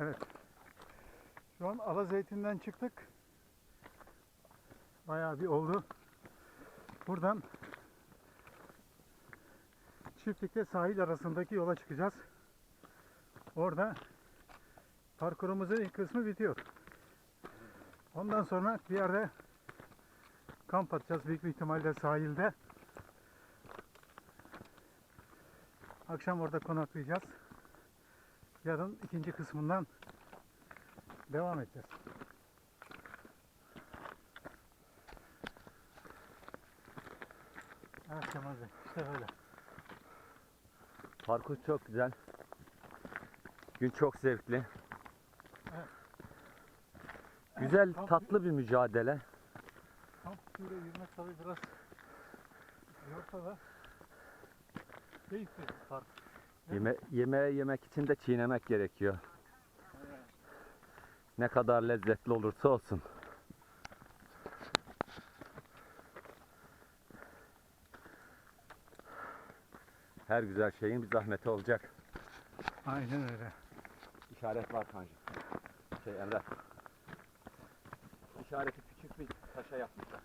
Evet. Şu an Ala Zeytin'den çıktık. Bayağı bir oldu. Buradan çiftlikte sahil arasındaki yola çıkacağız. Orada parkurumuzun ilk kısmı bitiyor. Ondan sonra bir yerde kamp atacağız büyük bir ihtimalle sahilde. Akşam orada konaklayacağız. Yarın ikinci kısmından devam edeceğiz. Evet Kemal Bey, işte böyle. Parkur çok güzel. Gün çok zevkli. Evet. Güzel, Kamp- tatlı bir mücadele. Kamp suyuyla yürümek tabii biraz yorsa da keyifli bir park. Yeme yemeği yemek için de çiğnemek gerekiyor. Ne kadar lezzetli olursa olsun. Her güzel şeyin bir zahmeti olacak. Aynen öyle. İşaret var kancı. Şey Emre. İşareti küçük bir taşa yapmışlar.